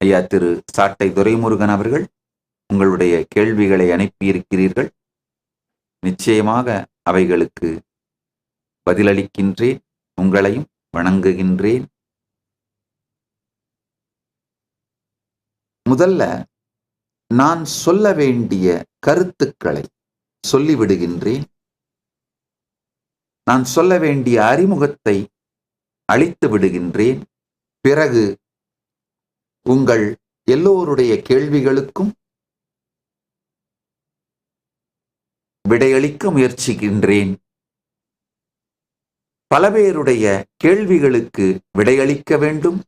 ஐயா திரு சாட்டை துரைமுருகன் அவர்கள் உங்களுடைய கேள்விகளை அனுப்பியிருக்கிறீர்கள். நிச்சயமாக அவைகளுக்கு பதிலளிக்கின்றேன் உங்களையும் வணங்குகின்றேன். முதல்ல நான் சொல்ல வேண்டிய கருத்துக்களை சொல்லிவிடுகின்றேன். நான் சொல்ல வேண்டிய அறிமுகத்தை அளித்து விடுகின்றேன். பிறகு உங்கள் எல்லோருடைய கேள்விகளுக்கும் விடையளிக்க முயற்சிக்கின்றேன். பல பேருடைய கேள்விகளுக்கு விடையளிக்க வேண்டும்.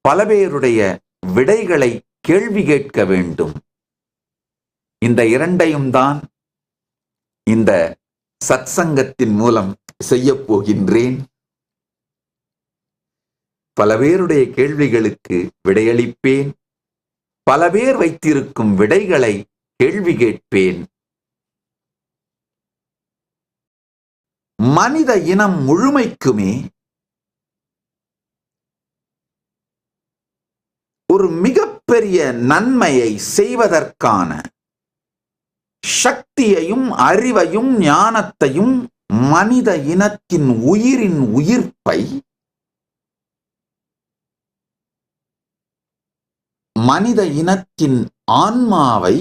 பல பேருடைய விடைகளை கேள்வி கேட்க வேண்டும். இந்த இரண்டையும் தான் இந்த சத்சங்கத்தின் மூலம் செய்யப் போகின்றேன். பல பேருடைய கேள்விகளுக்கு விடையளிப்பேன். பல பேர் வைத்திருக்கும் விடைகளை கேள்வி கேட்பேன். மனித இனம் முழுமைக்குமே ஒரு மிகப்பெரிய நன்மையை செய்வதற்கான சக்தியையும் அறிவையும் ஞானத்தையும் மனித இனத்தின் உயிரின் உயிர்ப்பை மனித இனத்தின் ஆன்மாவை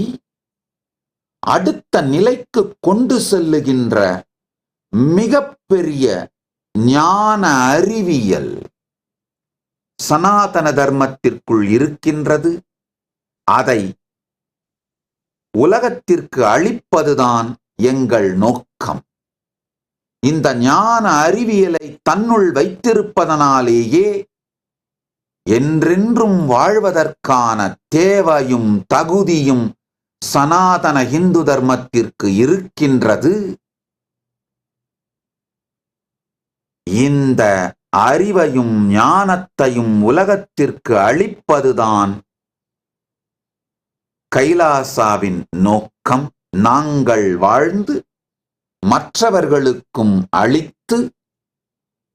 அடுத்த நிலைக்கு கொண்டு செல்லுகின்ற மிகப்பெரிய ஞான அறிவியல் சனாதன தர்மத்திற்குள் இருக்கின்றது. அதை உலகத்திற்கு அளிப்பதுதான் எங்கள் நோக்கம். இந்த ஞான அறிவியலை தன்னுள் வைத்திருப்பதனாலேயே என்றென்றும் வாழ்வதற்கான தேவையும் தகுதியும் சனாதன இந்து தர்மத்திற்கு இருக்கின்றது. இந்த அறிவையும் ஞானத்தையும் உலகத்திற்கு அளிப்பதுதான் கைலாசாவின் நோக்கம். நாங்கள் வாழ்ந்து மற்றவர்களுக்கும் அளித்து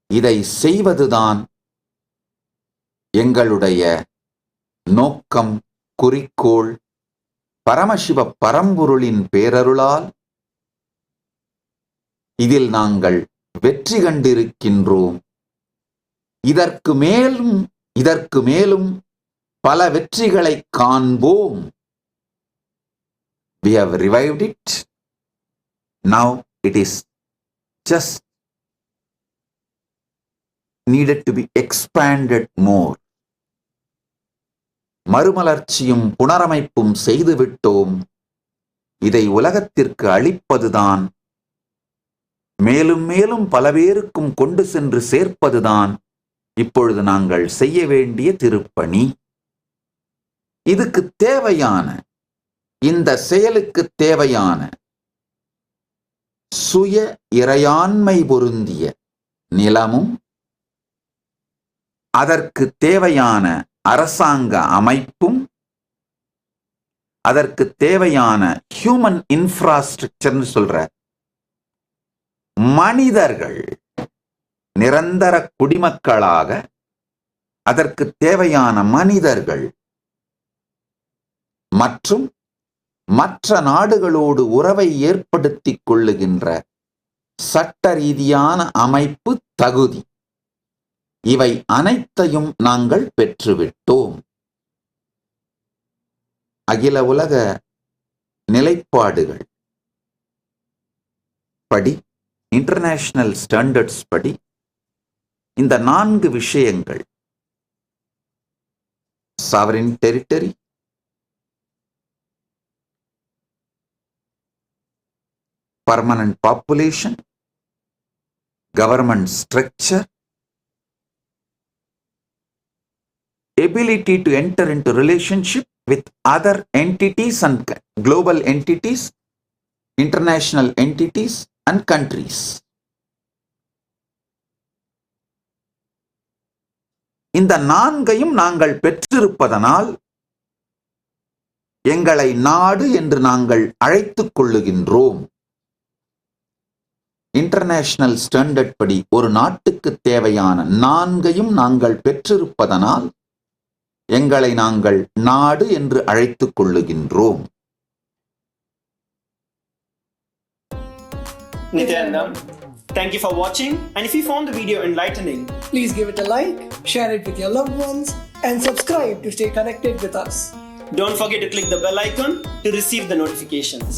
இதை செய்வதுதான் எங்களுடைய நோக்கம் குறிக்கோள் பரமசிவ பரம்பொருளின் பேரருளால் இதில் நாங்கள் வெற்றி கண்டிருக்கின்றோம். இதற்கு மேலும் இதற்கு மேலும் பல வெற்றிகளை காண்போம். We have revived it. Now it is just needed to be expanded more மறுமலர்ச்சியும் புனரமைப்பும் செய்துவிட்டோம் இதை உலகத்திற்கு அளிப்பதுதான். மேலும் மேலும் பல பேருக்கும் கொண்டு சென்று சேர்ப்பதுதான். இப்பொழுது நாங்கள் செய்ய வேண்டிய திருப்பணி. இதுக்கு தேவையான இந்த செயலுக்கு தேவையான சுய இறையாண்மை பொருந்திய நிலமும் அதற்கு தேவையான அரசாங்க அமைப்பும் அதற்கு தேவையான ஹியூமன் இன்ஃப்ராஸ்ட்ரக்சர்னு சொல்ற மனிதர்கள் நிரந்தர குடிமக்களாக அதற்கு தேவையான மனிதர்கள் மற்றும் மற்ற நாடுகளோடு உறவை ஏற்படுத்திக் கொள்ளுகின்ற சட்ட ரீதியான அமைப்பு தகுதி. இவை அனைத்தையும் நாங்கள் பெற்றுவிட்டோம். அகில உலக நிலைப்பாடுகள் படி இன்டர்நேஷனல் ஸ்டாண்டர்ட்ஸ் படி இந்த நான்கு விஷயங்கள் sovereign territory permanent population government structure ability to enter into relationship with other entities and global entities, international entities and countries. இந்த நான்கையும் நாங்கள் பெற்றிருப்பதனால் எங்களை நாடு என்று நாங்கள் அழைத்துக் கொள்ளுகின்றோம் இன்டர்நேஷனல் ஸ்டாண்டர்ட் படி ஒரு நாட்டுக்கு தேவையான நான்கையும் நாங்கள் பெற்றிருப்பதனால் எங்களை நாங்கள் நாடு என்று அழைத்துக் கொள்ளுகின்றோம் Nityanandam, thank you for watching. And if you found the video enlightening, Please give it a like, share it with your loved ones, and subscribe to stay connected with us. don't forget to click the bell icon to receive the notifications.